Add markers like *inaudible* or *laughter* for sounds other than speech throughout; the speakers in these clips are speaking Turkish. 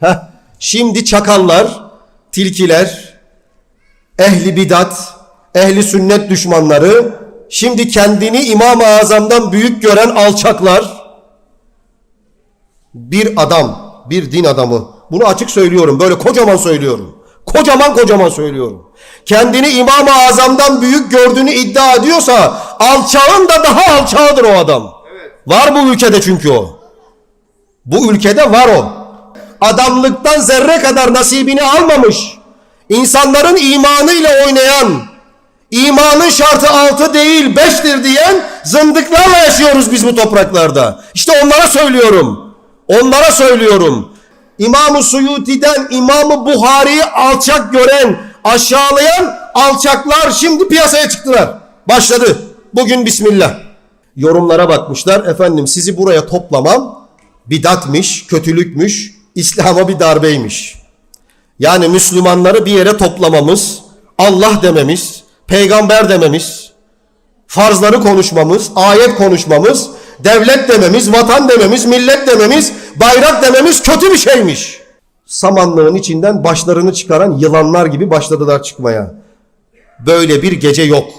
Heh, şimdi çakallar, tilkiler, ehli bidat, ehli sünnet düşmanları, şimdi kendini İmam-ı Azam'dan büyük gören alçaklar, bir adam, bir din adamı, bunu açık söylüyorum, böyle kocaman söylüyorum. Kocaman kocaman söylüyorum. Kendini İmam-ı Azam'dan büyük gördüğünü iddia ediyorsa, alçağın da daha alçağıdır o adam. Var bu ülkede çünkü o. Bu ülkede var o. Adamlıktan zerre kadar nasibini almamış. İnsanların imanıyla oynayan, imanın şartı altı değil beştir diyen zındıklarla yaşıyoruz biz bu topraklarda. İşte onlara söylüyorum. Onlara söylüyorum. İmam-ı Suyuti'den İmam-ı Buhari'yi alçak gören, aşağılayan alçaklar şimdi piyasaya çıktılar. Başladı. Bugün Bismillah. Yorumlara bakmışlar. Efendim sizi buraya toplamam bidatmış, kötülükmüş, İslam'a bir darbeymiş. Yani Müslümanları bir yere toplamamız, Allah dememiz, peygamber dememiz, farzları konuşmamız, ayet konuşmamız, devlet dememiz, vatan dememiz, millet dememiz, bayrak dememiz kötü bir şeymiş. Samanlığın içinden başlarını çıkaran yılanlar gibi başladılar çıkmaya. Böyle bir gece yok.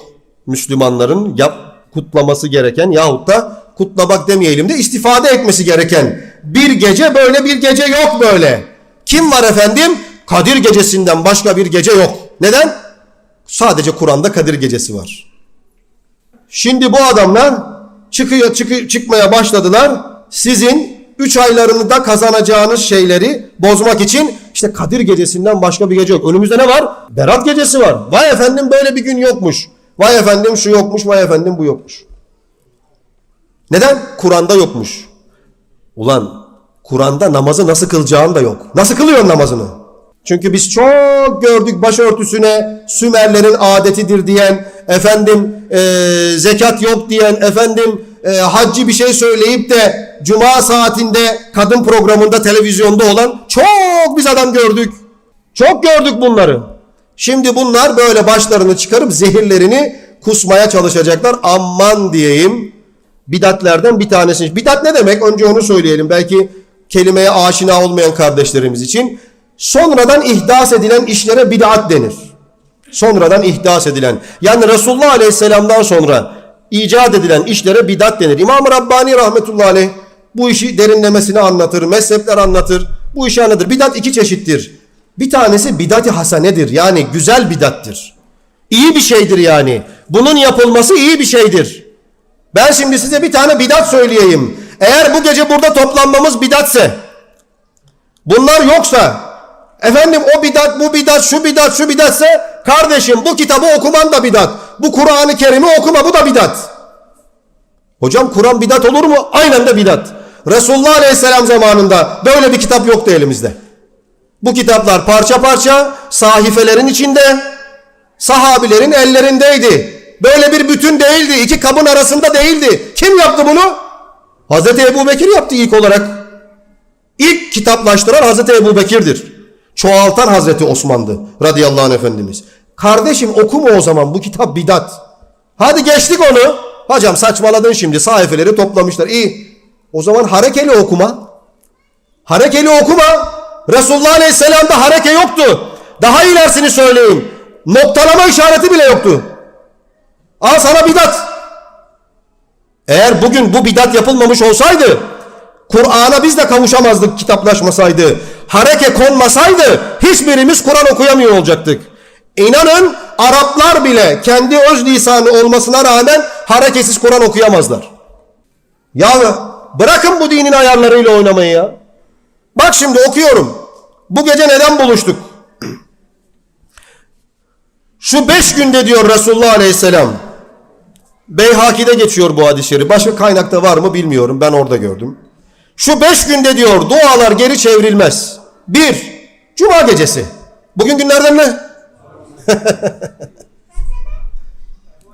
Müslümanların yap, kutlaması gereken yahut da kutlamak demeyelim de istifade etmesi gereken bir gece böyle bir gece yok böyle. Kim var efendim? Kadir gecesinden başka bir gece yok. Neden? Sadece Kur'an'da Kadir gecesi var. Şimdi bu adamlar çıkıyor çıkı, çıkmaya başladılar. Sizin 3 aylarını da kazanacağınız şeyleri bozmak için işte Kadir gecesinden başka bir gece yok. Önümüzde ne var? Berat gecesi var. Vay efendim böyle bir gün yokmuş. Vay efendim şu yokmuş, vay efendim bu yokmuş. Neden? Kur'an'da yokmuş. Ulan Kur'an'da namazı nasıl kılacağın da yok. Nasıl kılıyorsun namazını? Çünkü biz çok gördük başörtüsüne Sümerlerin adetidir diyen, efendim e, zekat yok diyen, efendim e, haccı bir şey söyleyip de cuma saatinde kadın programında televizyonda olan çok biz adam gördük. Çok gördük bunları. Şimdi bunlar böyle başlarını çıkarıp zehirlerini kusmaya çalışacaklar. Aman diyeyim bidatlerden bir tanesi. Bidat ne demek? Önce onu söyleyelim. Belki kelimeye aşina olmayan kardeşlerimiz için. Sonradan ihdas edilen işlere bid'at denir. Sonradan ihdas edilen. Yani Resulullah Aleyhisselam'dan sonra icat edilen işlere bid'at denir. İmam-ı Rabbani rahmetullahi aleyh bu işi derinlemesine anlatır. Mezhepler anlatır. Bu işi anlatır. Bidat iki çeşittir. Bir tanesi bidat-i hasanedir. Yani güzel bidattir. İyi bir şeydir yani. Bunun yapılması iyi bir şeydir. Ben şimdi size bir tane bidat söyleyeyim. Eğer bu gece burada toplanmamız bidatse, bunlar yoksa, efendim o bidat, bu bidat, şu bidat, şu bidatse, kardeşim bu kitabı okuman da bidat. Bu Kur'an-ı Kerim'i okuma, bu da bidat. Hocam Kur'an bidat olur mu? Aynen de bidat. Resulullah Aleyhisselam zamanında böyle bir kitap yoktu elimizde. Bu kitaplar parça parça sahifelerin içinde sahabilerin ellerindeydi. Böyle bir bütün değildi. iki kabın arasında değildi. Kim yaptı bunu? Hazreti Ebu Bekir yaptı ilk olarak. İlk kitaplaştıran Hazreti Ebu Bekir'dir. Çoğaltan Hazreti Osman'dı radıyallahu anh efendimiz. Kardeşim okuma o zaman bu kitap bidat. Hadi geçtik onu. Hocam saçmaladın şimdi sahifeleri toplamışlar. İyi. O zaman harekeli okuma. Harekeli okuma. Resulullah Aleyhisselam'da hareke yoktu. Daha ilerisini söyleyeyim. Noktalama işareti bile yoktu. Al sana bidat. Eğer bugün bu bidat yapılmamış olsaydı, Kur'an'a biz de kavuşamazdık kitaplaşmasaydı, hareke konmasaydı hiçbirimiz Kur'an okuyamıyor olacaktık. İnanın Araplar bile kendi öz lisanı olmasına rağmen hareketsiz Kur'an okuyamazlar. Ya bırakın bu dinin ayarlarıyla oynamayı ya. Bak şimdi okuyorum. Bu gece neden buluştuk? *clears throat* Şu beş günde diyor Resulullah Aleyhisselam. Beyhaki'de geçiyor bu hadis-i şerif. Başka kaynakta var mı bilmiyorum. Ben orada gördüm. Şu beş günde diyor dualar geri çevrilmez. Bir, Cuma gecesi. Bugün günlerden ne? *laughs*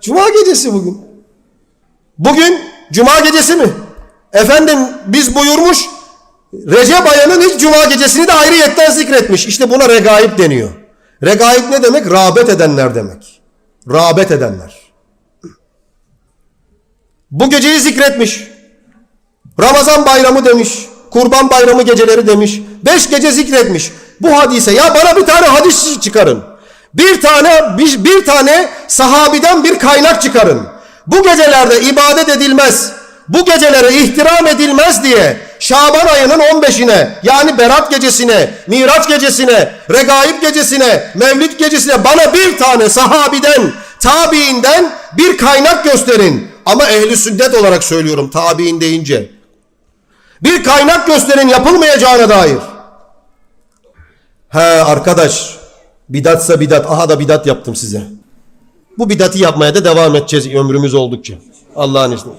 Cuma gecesi bugün. Bugün Cuma gecesi mi? Efendim biz buyurmuş Recep ayının hiç Cuma gecesini de ayrıyetten zikretmiş. İşte buna regaib deniyor. Regaib ne demek? Rağbet edenler demek. Rağbet edenler. Bu geceyi zikretmiş. Ramazan bayramı demiş. Kurban bayramı geceleri demiş. Beş gece zikretmiş. Bu hadise ya bana bir tane hadis çıkarın. Bir tane bir, bir tane sahabiden bir kaynak çıkarın. Bu gecelerde ibadet edilmez. Bu gecelere ihtiram edilmez diye Şaban ayının 15'ine yani Berat gecesine, Miraç gecesine, Regaib gecesine, Mevlid gecesine bana bir tane sahabiden, tabiinden bir kaynak gösterin. Ama ehli sünnet olarak söylüyorum tabiin deyince. Bir kaynak gösterin yapılmayacağına dair. He arkadaş bidatsa bidat aha da bidat yaptım size. Bu bidatı yapmaya da devam edeceğiz ömrümüz oldukça. Allah'ın izniyle.